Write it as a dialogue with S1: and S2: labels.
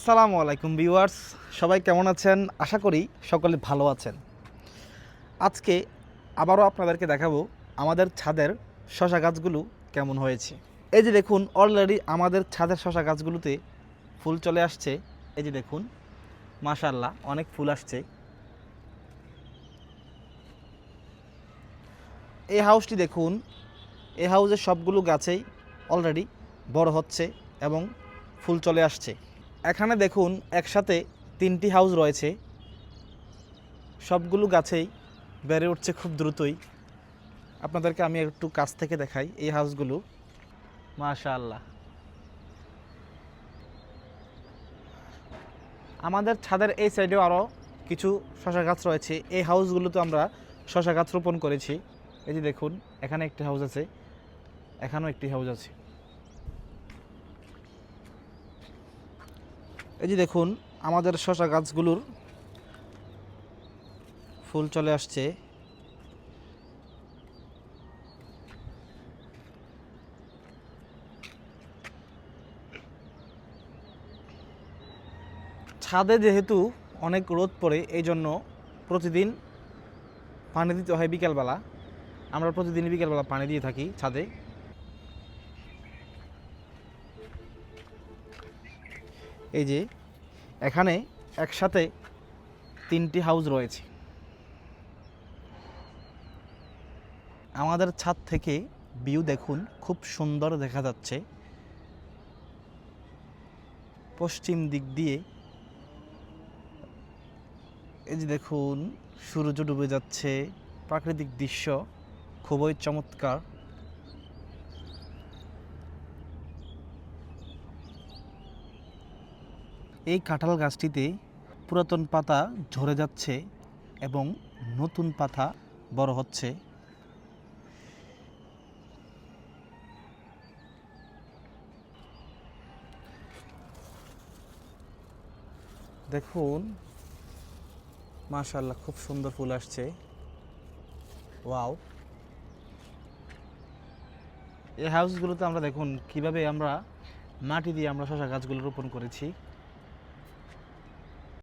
S1: আসসালামু আলাইকুম ভিউয়ার্স, সবাই কেমন আছেন? আশা করি সকলে ভালো আছেন। আজকে আবারও আপনাদেরকে দেখাবো আমাদের ছাদের শশা গাছগুলো কেমন হয়েছে। এই যে দেখুন অলরেডি আমাদের ছাদের শশা গাছগুলোতে ফুল চলে আসছে। এই যে দেখুন মাশাল্লাহ অনেক ফুল আসছে। এই হাউসটি দেখুন, এই হাউসের সবগুলো গাছেই অলরেডি বড় হচ্ছে এবং ফুল চলে আসছে। এখানে দেখুন একসাথে তিনটি হাউস রয়েছে। সবগুলো গাছেই বেড়ে উঠছে খুব দ্রুতই। আপনাদেরকে আমি একটু কাছ থেকে দেখাই এই হাউসগুলো মাশাআল্লাহ। আমাদের ছাদের এই সাইডেও আরও কিছু শশা গাছ রয়েছে। এই হাউসগুলোতে আমরা শশা গাছ রোপণ করেছি। এই যে দেখুন, এখানে একটি হাউস আছে। এখানেও একটি হাউস আছে। এই যে দেখুন, আমাদের শশা গাছগুলোর ফুল চলে আসছে। ছাদে যেহেতু অনেক রোদ পড়ে, এই জন্য প্রতিদিন পানি দিতে হয় বিকেলবেলা। আমরা প্রতিদিন বিকেলবেলা পানি দিয়ে থাকি ছাদে। এই যে, এখানে একসাথে তিনটি হাউস রয়েছে। আমাদের ছাদ থেকে ভিউ দেখুন, খুব সুন্দর দেখা যাচ্ছে। পশ্চিম দিক দিয়ে এই যে দেখুন, সূর্য ডুবে যাচ্ছে। প্রাকৃতিক দৃশ্য খুবই চমৎকার। এই কাঁঠাল গাছটিতে পুরাতন পাতা ঝরে যাচ্ছে এবং নতুন পাতা বড় হচ্ছে। দেখুন মাশাল্লাহ খুব সুন্দর ফুল আসছে। ওয়াও। এই হাউসগুলোতে আমরা দেখুন কীভাবে আমরা মাটি দিয়ে আমরা শশা গাছগুলো রোপণ করেছি।